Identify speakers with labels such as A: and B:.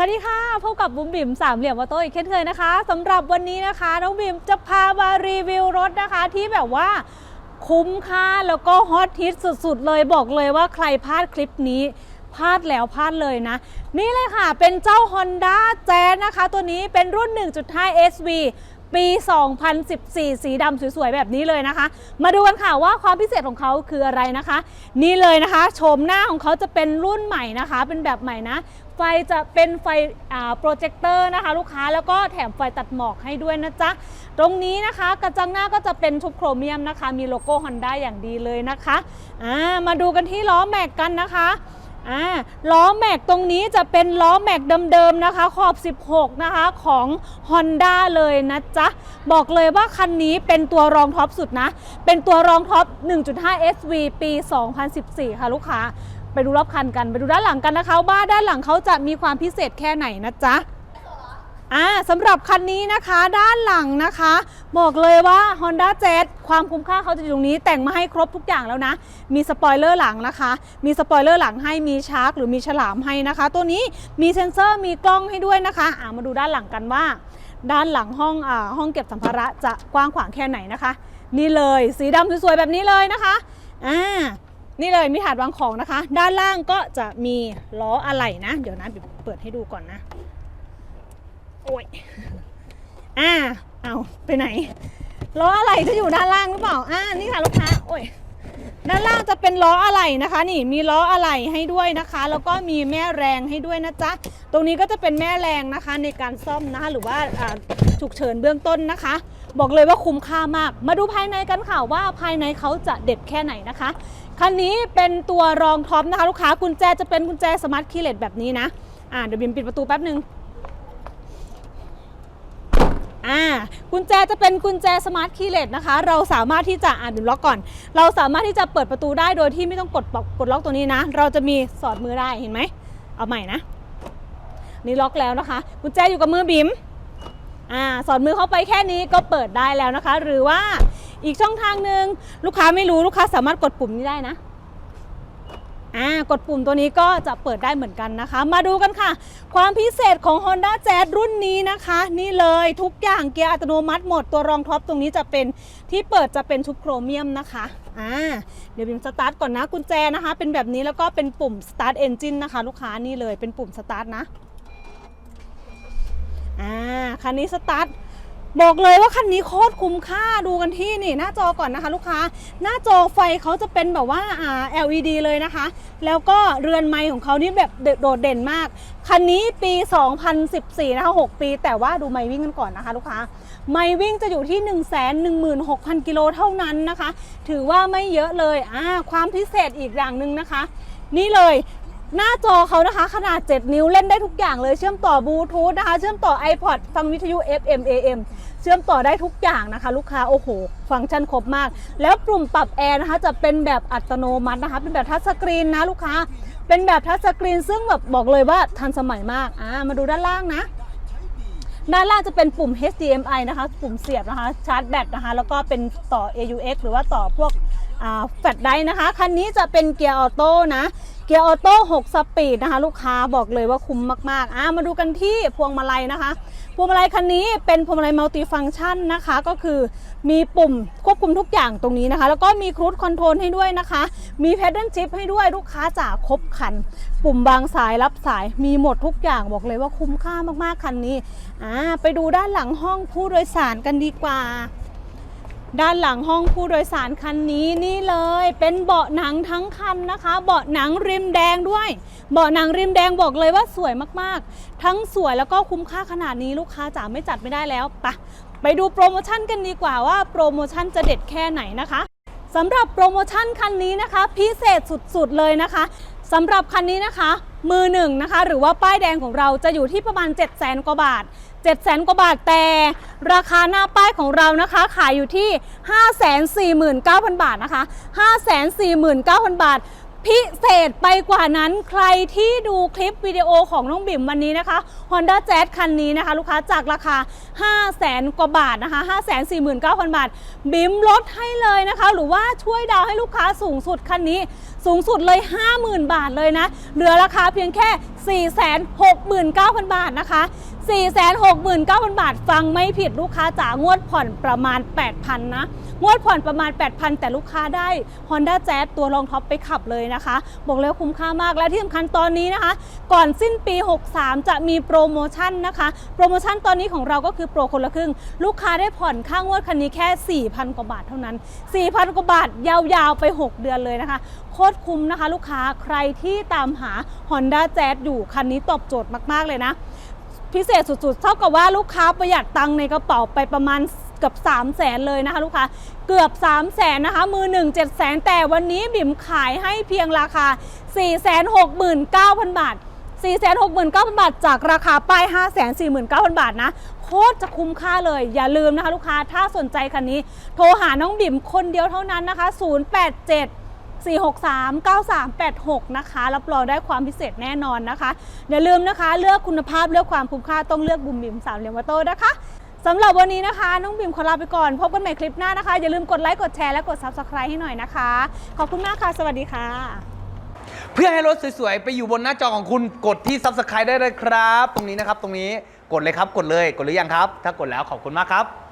A: สวัสดีค่ะพบกับบุ๋มบิ๋มสามเหลี่ยมวอโต้อีกเช่นเคยนะคะสำหรับวันนี้นะคะน้องบิ๋มจะพามารีวิวรถนะคะ ที่แบบว่าคุ้มค่าแล้วก็ฮอตฮิตสุดๆ เลยบอกเลยว่าใครพลาดคลิปนี้พลาดแล้วพลาดเลยนะ นี่เลยค่ะเป็นเจ้า Honda Jazz นะคะ ตัวนี้เป็นรุ่น 1.5 SV ปี 2014 สีดำสวยๆ แบบนี้เลยนะคะ มาดูกันค่ะว่าความพิเศษของเขาคืออะไรนะคะ นี่เลยนะคะโฉมหน้าของเขาจะเป็นรุ่นใหม่นะคะ เป็นแบบใหม่นะ ไฟจะเป็นไฟโปรเจคเตอร์นะคะ ลูกค้าแล้วก็แถมไฟตัดหมอกให้ด้วยนะจ๊ะ ตรงนี้นะคะกระจังหน้าก็จะเป็นชุบโครเมียมนะคะ มีโลโก้ Honda อย่างดีเลยนะคะามาดูกันที่ล้อแม็กกันนะคะ อ่าล้อแม็กตรงนี้จะเป็นล้อแม็กเดิมๆนะคะ ขอบ 16 นะคะของ Honda เลยนะจ๊ะ บอกเลยว่าคันนี้เป็นตัวรองท็อปสุดนะ เป็นตัวรองท็อป 1.5 SV ปี 2014 ค่ะลูกค้า ไปดูรอบคันกัน ไปดูด้านหลังกันนะคะ ว่าด้านหลังเขาจะมีความพิเศษแค่ไหนนะจ๊ะ อ่าสำหรับคันนี้นะคะด้านหลังนะคะ บอกเลยว่า Honda Jazz ความคุ้มค่าเขาจะอยู่ตรงนี้แต่งมาให้ครบทุกอย่างแล้วนะ มีสปอยเลอร์หลังนะคะ มีสปอยเลอร์หลังให้มีชาร์กหรือมีฉลามให้นะคะ ตัวนี้มีเซ็นเซอร์มีกล้องให้ด้วยนะคะอ่ามาดูด้านหลังกันว่า ด้านหลังห้องอ่าห้องเก็บสัมภาระจะกว้างขวางแค่ไหนนะคะ นี่เลยสีดำสวยๆแบบนี้เลยนะคะอ่านี่เลยมีถาดวางของนะคะ ด้านล่างก็จะมีล้ออะไหล่นะ เดี๋ยวนะเปิดให้ดูก่อนนะ โอ้ยอ่าเอาไปไหนล้ออะไหล่จะอยู่ด้านล่างหรือเปล่าอ่านี่ค่ะลูกค้าโอ้ยด้านล่างจะเป็นล้ออะไหล่นะคะ นี่มีล้ออะไหล่ให้ด้วยนะคะ แล้วก็มีแม่แรงให้ด้วยนะจ๊ะตรงนี้ก็จะเป็นแม่แรงนะคะในการซ่อมนะคะหรือว่าอ่าฉุกเฉินเบื้องต้นนะคะ บอกเลยว่าคุ้มค่ามาก มาดูภายในกันค่ะว่าภายในเขาจะเด็ดแค่ไหนนะคะคันนี้เป็นตัวรองท็อปนะคะ ลูกค้ากุญแจจะเป็นกุญแจสมาร์ทคีย์เลสแบบนี้นะอ่าเดี๋ยวบิมปิดประตูแป๊บนึง อ่ากุญแจจะเป็นกุญแจสมาร์ทคีย์เลสนะคะ เราสามารถที่จะอ่านดูล็อกก่อน เราสามารถที่จะเปิดประตูได้โดยที่ไม่ต้องกดปอกกดล็อกตัวนี้นะ เราจะมีสอดมือได้เห็นไหม เอาใหม่นะ นี่ล็อกแล้วนะคะ กุญแจอยู่กับมือบิมอ่าสอดมือเข้าไปแค่นี้ก็เปิดได้แล้วนะคะ หรือว่าอีกช่องทางหนึ่งลูกค้าไม่รู้ลูกค้าสามารถกดปุ่มนี้ได้นะ อ่ากดปุ่มตัวนี้ก็จะเปิดได้เหมือนกันนะคะ มาดูกันค่ะ ความพิเศษของ Honda Jazz รุ่นนี้นะคะ นี่เลยทุกอย่างเกียร์อัตโนมัติหมดตัวรองท็อปตรงนี้จะเป็นที่เปิดจะเป็นชุบโครเมียมนะคะอ่าเดี๋ยวบิมสตาร์ทก่อนนะกุญแจนะคะ เป็นแบบนี้แล้วก็เป็นปุ่ม start engine นะคะ ลูกค้านี่เลยเป็นปุ่ม start นะอ่าคันนี้สตาร์ท บอกเลยว่าคันนี้โคตรคุ้มค่าดูกันที่นี่หน้าจอก่อนนะคะ ลูกค้า หน้าจอไฟเขาจะเป็นแบบว่าอ่า LED เลยนะคะ แล้วก็เรือนไม้ของเขานี่แบบโดดเด่นมาก คันนี้ปี 2014 นะคะ 6 ปี แต่ว่าดูไม้วิ่งกันก่อนนะคะ ลูกค้า ไม้วิ่งจะอยู่ที่ 116,000 กิโลเท่านั้นนะคะ ถือว่าไม่เยอะเลยอ่าความพิเศษอีกอย่างหนึ่งนะคะ นี่เลย หน้าจอเขานะคะ ขนาด 7 นิ้วเล่นได้ทุกอย่างเลยเชื่อมต่อบลูทูธนะคะ เชื่อมต่อ iPod ฟังวิทยุ FM AM เชื่อมต่อได้ทุกอย่างนะคะ ลูกค้าโอ้โห ฟังก์ชันครบมาก แล้วปุ่มปรับแอร์นะคะ จะเป็นแบบอัตโนมัตินะคะ เป็นแบบทัชสกรีนนะลูกค้า เป็นแบบทัชสกรีน ซึ่งแบบบอกเลยว่าทันสมัยมากอ่ามาดูด้านล่างนะด้านล่างจะเป็นปุ่ม HDMI นะคะ ปุ่มเสียบนะคะ ชาร์จแบตนะคะ แล้วก็เป็นต่อ AUX หรือว่าต่อพวก แฟลชไดร์นะคะ คันนี้จะเป็นเกียร์ออโต้นะ เกียร์ออโต้6สปีดนะคะ ลูกค้าบอกเลยว่าคุ้มมากๆอะมาดูกันที่พวงมาลัยนะคะ พวงมาลัยคันนี้เป็นพวงมาลัยมัลติฟังชันนะคะ ก็คือมีปุ่มควบคุมทุกอย่างตรงนี้นะคะ แล้วก็มีครู i คอนโทรลให้ด้วยนะคะ มีแพดเดิลชิพให้ด้วยลูกค้าจ๋าครบคัน ปุ่มบางสายรับสายมีหมดทุกอย่างบอกเลยว่าคุ้มค่ามากๆคันนี้อ่าไปดูด้านหลังห้องผู้โดยสารกันดีกว่า ด้านหลังห้องผู้โดยสารคันนี้นี่เลย เป็นเบาะหนังทั้งคันนะคะ เบาะหนังริมแดงด้วย เบาะหนังริมแดงบอกเลยว่าสวยมากๆ ทั้งสวยแล้วก็คุ้มค่าขนาดนี้ลูกค้าจ๋าไม่จัดไม่ได้แล้วปะไปดูโปรโมชั่นกันดีกว่าว่าโปรโมชั่นจะเด็ดแค่ไหนนะคะสำหรับโปรโมชั่นคันนี้นะคะ พิเศษสุดๆเลยนะคะสำหรับคันนี้นะคะ มือหนึ่งนะคะ หรือว่าป้ายแดงของเราจะอยู่ที่ประมาณ 7 0 0 0 0 0กว่าบาท7 0 0 0 0กว่าบาทแต่ ราคาหน้าป้ายของเรานะคะ ขายอยู่ที่ 549,000 บาทนะคะ 549,000 บาท พิเศษไปกว่านั้นใครที่ดูคลิปวิดีโอของน้องบิ่มวันนี้นะคะ Honda Jazz คันนี้นะคะ ลูกค้าจากราคา 5 0 0 0 0 0กว่าบาทนะคะ 549,000 บาท บิ่มลดให้เลยนะคะ หรือว่าช่วยดาวให้ลูกค้าสูงสุดคันนี้สูงสุดเลย 50,000 บาทเลยนะ เหลือราคาเพียงแค่ 469,000 บาทนะคะ 469,000 บาท ฟังไม่ผิดลูกค้าจ๋างวดผ่อนประมาณ 8,000 นะ งวดผ่อนประมาณ 8,000 แต่ลูกค้าได้ Honda Jazz ตัวรองท็อปไปขับเลยนะคะ บอกเลยว่าคุ้มค่ามากและที่สำคัญตอนนี้นะคะ ก่อนสิ้นปี 63 จะมีโปรโมชั่นนะคะ โปรโมชั่นตอนนี้ของเราก็คือโปรคนละครึ่ง ลูกค้าได้ผ่อนค่างวดคันนี้แค่ 4,000 กว่าบาทเท่านั้น 4,000 กว่าบาทยาวๆไป 6 เดือนเลยนะคะโคตรคุ้มนะคะ ลูกค้าใครที่ตามหา Honda Jazz อยู่คันนี้ตอบโจทย์มากๆเลยนะ พิเศษสุดๆ เท่ากับว่าลูกค้าประหยัดตังค์ในกระเป๋าไปประมาณเกือบ3 0 0แสนเลยนะคะลูกค้าเกือบ 3 0 0แสนนะคะ มือ 1 7 0 0แสนแต่วันนี้บิ่มขายให้เพียงราคา 469,000 บาท 469,000 บาท จากราคาป้าย 549,000 บาทนะ โคตรจะคุ้มค่าเลย อย่าลืมนะคะลูกค้าถ้าสนใจคันนี้ โทรหาน้องบิ่มคนเดียวเท่านั้นนะคะ 087 463-9386 นะคะ รับรองได้ความพิเศษแน่นอนนะคะอย่าลืมนะคะเลือกคุณภาพเลือกความคุ้มค่าต้องเลือกบุมบิมสามเหลี่ยมวัตโต้นะคะสำหรับวันนี้นะคะ น้องบิมขอลาไปก่อน พบกันใหม่คลิปหน้านะคะ อย่าลืมกดไลค์กดแชร์และกด Subscribe ให้หน่อยนะคะ ขอบคุณมากค่ะ สวัสดีค่ะ
B: เพื่อให้รถสวยๆ ไปอยู่บนหน้าจอของคุณกดที่ Subscribe ได้เลยครับ ตรงนี้นะครับ ตรงนี้กดเลยครับกดเลยกดหรือยังครับ ถ้ากดแล้วขอบคุณมากครับ